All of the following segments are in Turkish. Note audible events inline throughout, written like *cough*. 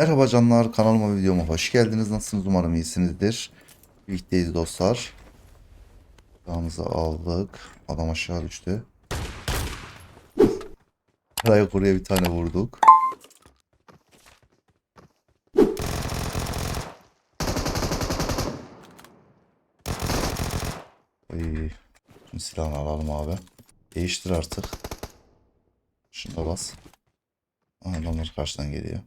Merhaba canlar kanalıma videoma hoş geldiniz. Nasılsınız umarım iyisinizdir. Birlikteyiz dostlar. Silahımızı aldık. Adam aşağı düştü. Araya kuruya bir tane vurduk. Şimdi silahını alalım abi. Değiştir artık. Şuna bas. Adamlar karşıdan geliyor.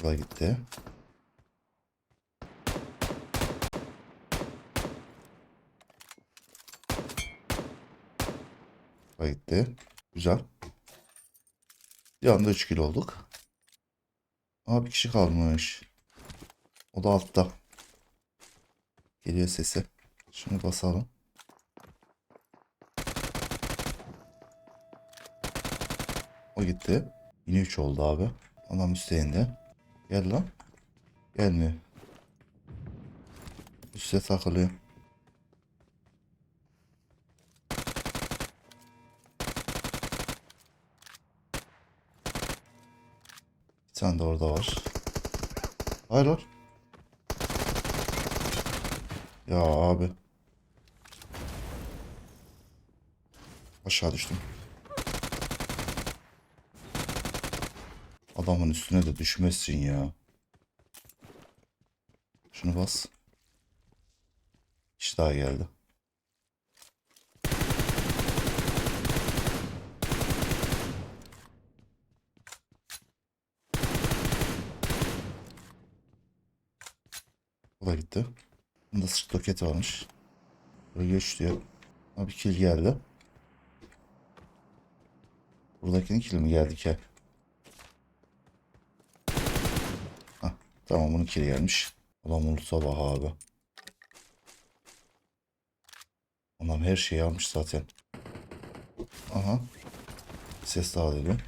Bu da gitti. Bu gitti. Güzel. Bir anda 3 kilo olduk. Aa bir kişi kalmış. O da altta. Geliyor sesi. Şunu basalım. O gitti. Yine 3 oldu abi. Adam üsteyinde. Gel lan. Gelmiyor. Üste takılıyor. Bir tane de orada var. Hayır. Ya abi. Aşağı düştüm. Adamın üstüne de düşmezsin ya. Şunu bas. İşte daha geldi. O da gitti. Bunda sırt roketi varmış. Böyle göç diyor. Ama bir kill geldi. Buradakinin kill mi geldi ki? Tamam bunun kill gelmiş. Ulan unutsa bak abi. Adam her şeyi almış zaten. Aha. Ses daha geliyor.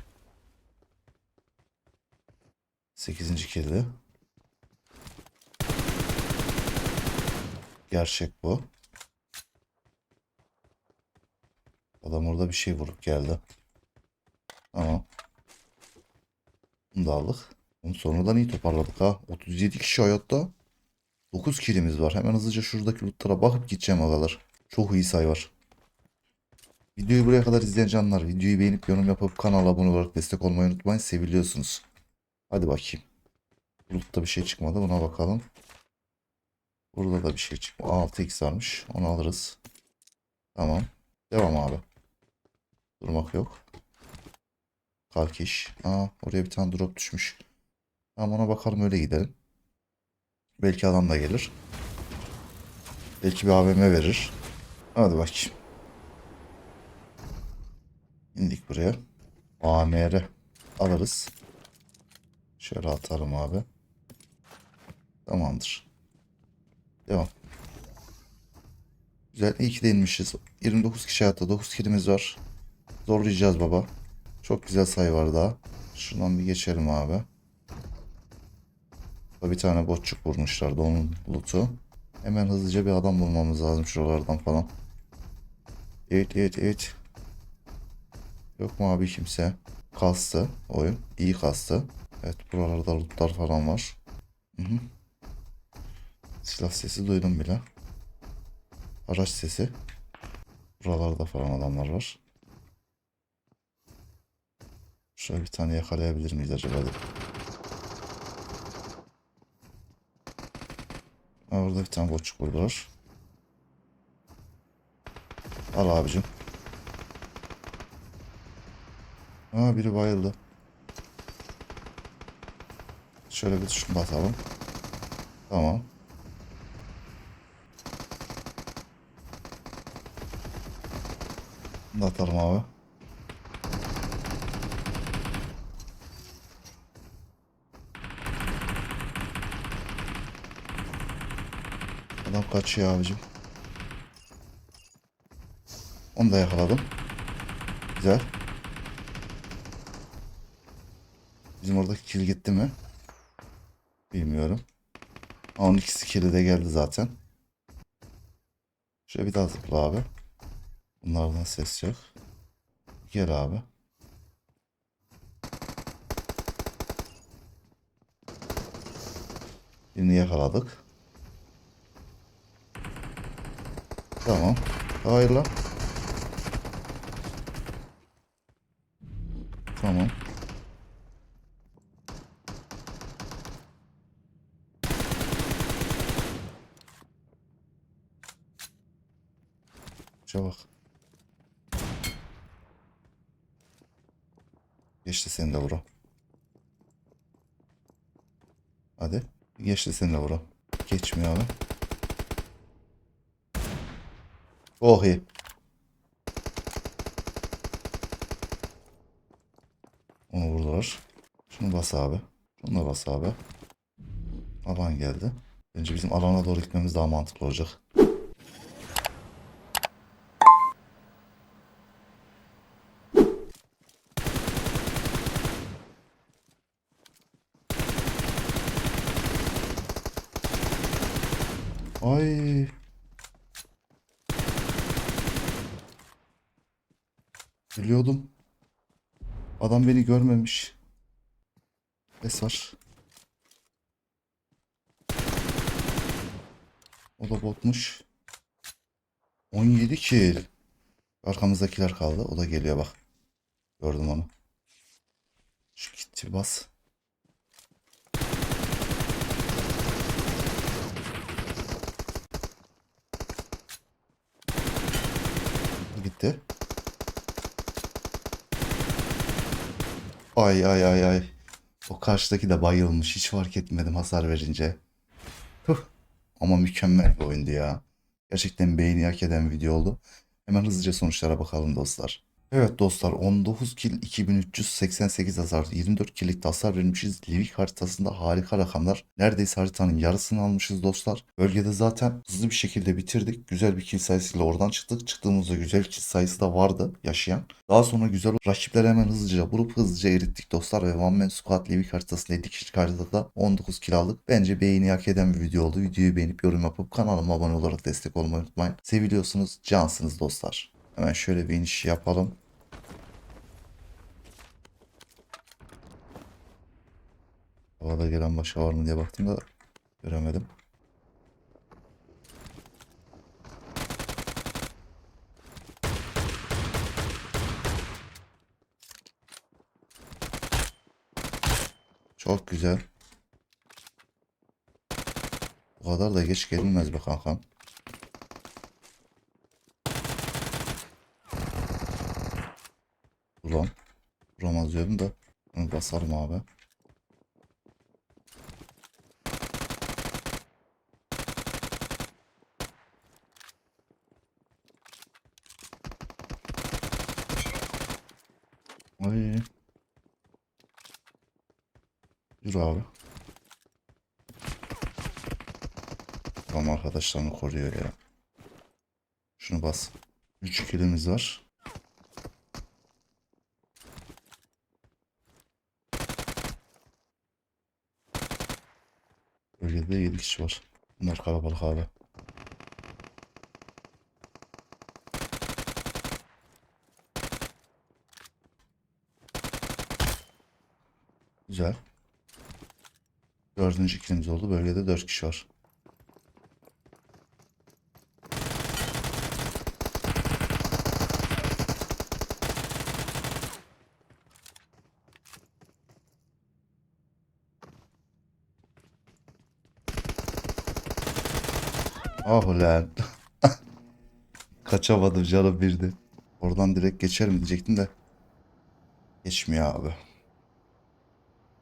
8. kildi. Gerçek bu. Adam orada bir şey vurup geldi. Tamam. Bunu da aldık. Onu sonradan iyi toparladık ha. 37 kişi hayatta. 9 kilimiz var. Hemen hızlıca şuradaki lootlara bakıp gideceğim agalar. Çok iyi say var. Videoyu buraya kadar izleyen canlar videoyu beğenip yorum yapıp kanala abone olarak destek olmayı unutmayın. Seviliyorsunuz. Hadi bakayım. Lootta bir şey çıkmadı. Buna bakalım. Burada da bir şey çıkmadı. 6x varmış. Onu alırız. Tamam. Devam abi. Durmak yok. Kalk iş. Aa, oraya bir tane drop düşmüş. Tamam ona bakalım öyle gidelim. Belki adam da gelir. Belki bir AVM verir. Hadi bakayım. İndik buraya. AMR alırız. Şöyle atalım abi. Tamamdır. Devam. Güzel. İyi ki de inmişiz. 29 kişi hayatta. 9 kilimiz var. Zorlayacağız baba. Çok güzel sayı var daha. Şuradan bir geçelim abi. Burada bir tane botçuk vurmuşlardı onun loot'u. Hemen hızlıca bir adam bulmamız lazım şuralardan falan. Evet evet evet. Yok mu abi kimse? Kastı oyun. İyi kastı. Evet buralarda lootlar falan var. Hı hı. Silah sesi duydum bile. Araç sesi. Buralarda falan adamlar var. Şöyle bir tane yakalayabilir miyiz acaba? Orada bir tane boçuk vurdular. Al abicim. Ha biri bayıldı. Şöyle bir şunu atalım. Tamam. Bunu atalım abi. Adam kaçıyor abicim. Onu da yakaladım. Güzel. Bizim oradaki kill gitti mi? Bilmiyorum. Onun ikisi kill'i de geldi zaten. Şöyle bir daha zıpla abi. Bunlardan ses yok. Gel abi. Birini yakaladık. Tamam. Hayır. Tamam. Çabuk. Geçti seni de vura. Hadi. Geçti seni de vura. Geçmiyor abi. Oh. Onu vurdular. Şunu bas abi. Şunu da bas abi. Alan geldi. Bence bizim alana doğru gitmemiz daha mantıklı olacak. Ay. Biliyordum. Adam beni görmemiş. Ses var. O da botmuş. 17 kill. Arkamızdakiler kaldı. O da geliyor bak. Gördüm onu. Şu kiti bas. Gitti. Ay ay ay ay. O karşıdaki de bayılmış. Hiç fark etmedim hasar verince. Tuh. Ama mükemmel bir oyundu ya. Gerçekten beğeni hak eden video oldu. Hemen hızlıca sonuçlara bakalım dostlar. Evet dostlar 19 kill 2388 hasar 24 kill'lik de hasar vermişiz. Livik haritasında harika rakamlar. Neredeyse haritanın yarısını almışız dostlar. Bölgede zaten hızlı bir şekilde bitirdik. Güzel bir kill sayısıyla oradan çıktık. Çıktığımızda güzel kill sayısı da vardı yaşayan. Daha sonra güzel rakipleri hemen hızlıca vurup hızlıca erittik dostlar. Ve One Man Squad Livik haritasında 7 kişilik haritada 19 kill aldık. Bence beğeni hak eden bir video oldu. Videoyu beğenip yorum yapıp kanalıma abone olarak destek olmayı unutmayın. Seviliyorsunuz, cansınız dostlar. Hemen şöyle bir iniş yapalım. Havada gelen başka var mı diye baktım da göremedim. Çok güzel. Bu kadar da geç gelinmez be kankam. Ulan. Vuramaz diyordum da. Basarım abi. Ay. Yürü abi. Tam arkadaşlarını koruyor ya. Şunu bas. 3 kilimiz var. Bölgede 7 kişi var. Bunlar kalabalık abi. Güzel. Dördüncü kilimiz oldu. Bölgede dört kişi var. Ah ulan. *laughs* Kaçamadım canım birdi. Oradan direkt geçer mi diyecektim de. Geçmiyor abi.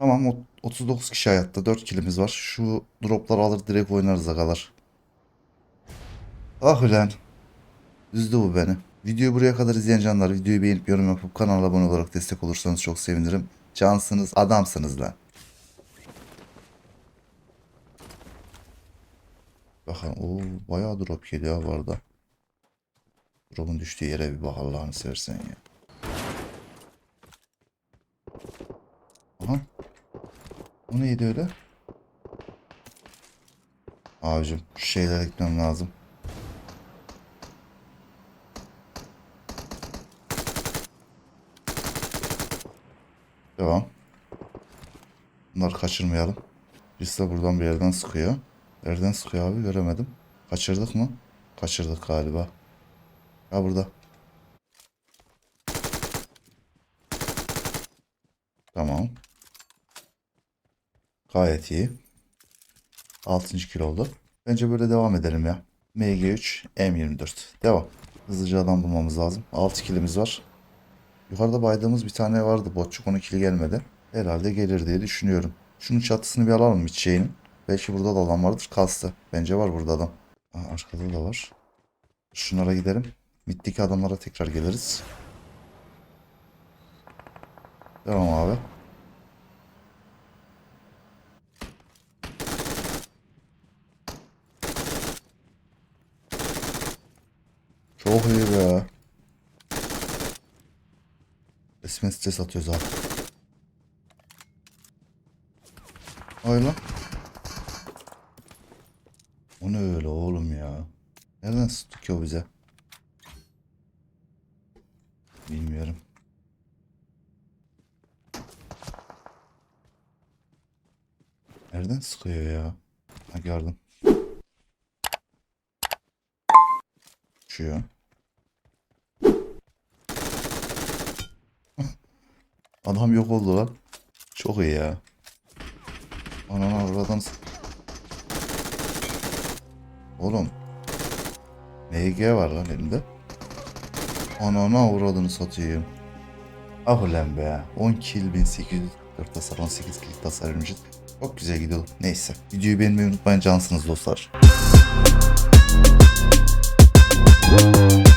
Tamam o- 39 kişi hayatta 4 kilimiz var. Şu dropları alır direkt oynarız agalar. Ah ulan. Üzdü bu beni. Videoyu buraya kadar izleyen canlar videoyu beğenip yorum yapıp kanala abone olarak destek olursanız çok sevinirim. Cansınız adamsınız lan. Bakın o bayağı drop geliyor bu arada. Drop'un düştüğü yere bir bak Allah'ını seversen ya. Bu neydi öyle? Abicim şu şeylere gitmem lazım. Devam. Bunları kaçırmayalım. Birisi de buradan bir yerden sıkıyor. Nereden sıkıyor abi göremedim. Kaçırdık mı? Kaçırdık galiba. Ha burada. Gayet iyi. 6. kilo oldu. Bence böyle devam edelim ya. MG3 M24. Devam. Hızlıca adam bulmamız lazım. 6 kilimiz var. Yukarıda baydığımız bir tane vardı botçuk. Onun kili gelmedi. Herhalde gelir diye düşünüyorum. Şunun çatısını bir alalım hiç şeyin. Belki burada da adam vardır. Kastı. Bence var burada adam. Aa, arkada da var. Şunlara gidelim. Mitteki adamlara tekrar geliriz. Devam abi. Çok iyi be. Resmen stres atıyoruz abi. Ay lan. O ne öyle oğlum ya? Nereden o bize? Bilmiyorum. Nereden sıkıyor ya? Ha gördüm. Uçuyor. Adam yok oldu lan. Çok iyi ya. Anana buradan s- Oğlum. MG var lan elimde. Anana uğradığını satayım. Ah ulan be. 10 kill 1844 hasar 18 kill hasar vermişiz. Çok güzel gidiyor. Neyse. Videoyu beğenmeyi unutmayın. Cansınız dostlar. Thank